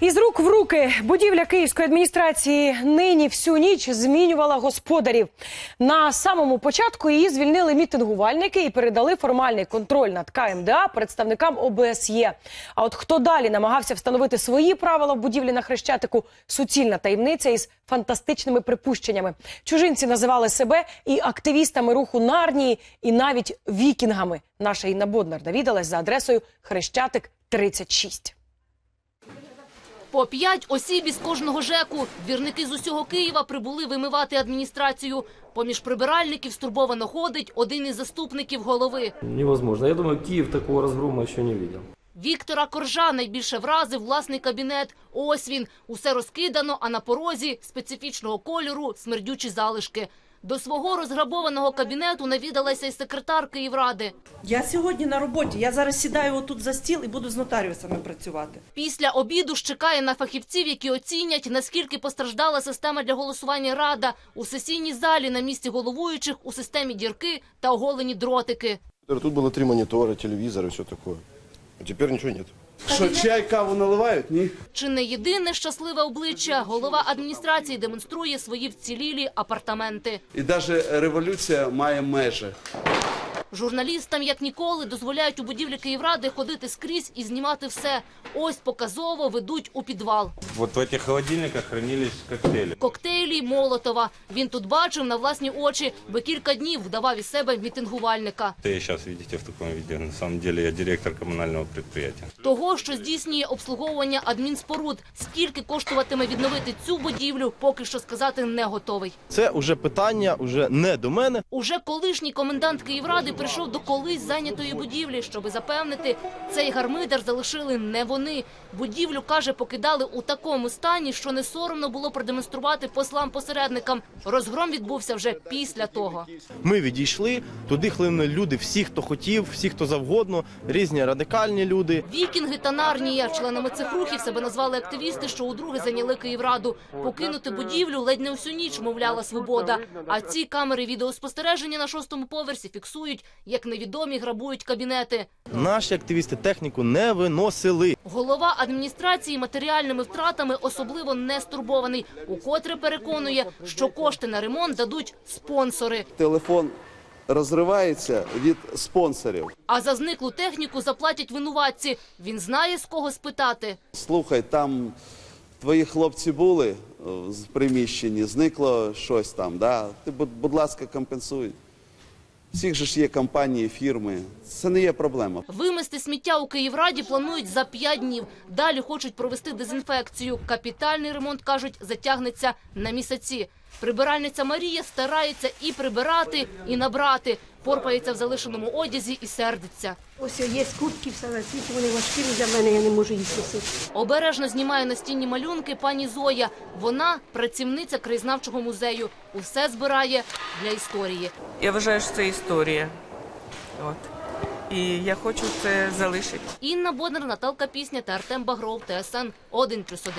Із рук в руки будівля київської адміністрації нині всю ніч змінювала господарів. На самому початку її звільнили мітингувальники і передали формальний контроль над КМДА представникам ОБСЄ. А от хто далі намагався встановити свої правила в будівлі на Хрещатику – суцільна таємниця із фантастичними припущеннями. Чужинці називали себе і активістами руху Нарнії, і навіть вікінгами. Наша Інна Боднар довідалась за адресою Хрещатик 36. По п'ять осіб із кожного ЖЕКу. Двірники з усього Києва прибули вимивати адміністрацію. Поміж прибиральників стурбовано ходить один із заступників голови. Невозможно. Я думаю, Киев такого разгрома еще не видел. Віктора Коржа найбільше вразив власний кабінет. Ось він. Усе розкидано, а на порозі специфічного кольору смердючі залишки. До свого розграбованого кабінету навідалася й секретар Київради. Я сьогодні на роботі. Я зараз сідаю отут за стіл і буду з нотаріусами працювати. Після обіду ж чекає на фахівців, які оцінять, наскільки постраждала система для голосування Рада у сесійній залі на місці головуючих у системі дірки та оголені дротики. Тут было три монитора, телевизор и все такое. А теперь ничего нет. Що чай, каву наливають? Ні. Чи не єдине щасливе обличчя голова адміністрації демонструє свої вцілілі апартаменти. І навіть революція має межі. Журналістам, як ніколи, дозволяють у будівлі Київради ходити скрізь і знімати все. Ось показово ведуть у підвал. Вот в этих холодильниках хранились коктейли. Коктейлі Молотова. Він тут бачив на власні очі, бо кілька днів вдавав із себе мітингувальника. Я сейчас видите в таком виде. На самом деле я директор коммунального предприятия. Того, що здійснює обслуговування адмінспоруд. Скільки коштуватиме відновити цю будівлю, поки що сказати не готовий. Це вже питання уже не до мене. Уже колишній комендант Київради прийшов до колись зайнятої будівлі, щоби запевнити, цей гармидар залишили не вони. Будівлю, каже, покидали у такому стані, що не соромно було продемонструвати послам-посередникам. Розгром відбувся вже після того. Ми відійшли, туди хлинули люди, всі, хто хотів, всі, хто завгодно, різні радикальні люди. Вікінги та Нарнія, членами цих рухів себе назвали активісти, що удруге зайняли Київраду. Покинути будівлю ледь не всю ніч, мовляла свобода. А ці камери відеоспостереження на шостому поверсі фіксують, як невідомі грабують кабінети. Наші активісти техніку не виносили. Голова адміністрації матеріальними втратами особливо не стурбований. Укотре переконує, що кошти на ремонт дадуть спонсори. Телефон розривається від спонсорів. А за зниклу техніку заплатять винуватці. Він знає, з кого спитати. Слухай, там твої хлопці були е, в приміщенні, зникло щось там. Да? Ти, будь, будь ласка, компенсуй. Всіх же ж є компанії, фірми. Це не є проблема. Вимести сміття у Київраді планують за п'ять днів. Далі хочуть провести дезінфекцію. Капітальний ремонт, кажуть, затягнеться на місяці. Прибиральниця Марія старається і прибирати, і набрати. Порпається в залишеному одязі і сердиться. Ось є куртки все на світі, вони важкі для мене, я не можу їх носити. Обережно знімає настінні малюнки пані Зоя. Вона працівниця краєзнавчого музею. Усе збирає для історії. Я вважаю, що це історія. От. І я хочу це залишити. Інна Боднар, Наталка Пісня та Артем Багров. ТСН 1+,1.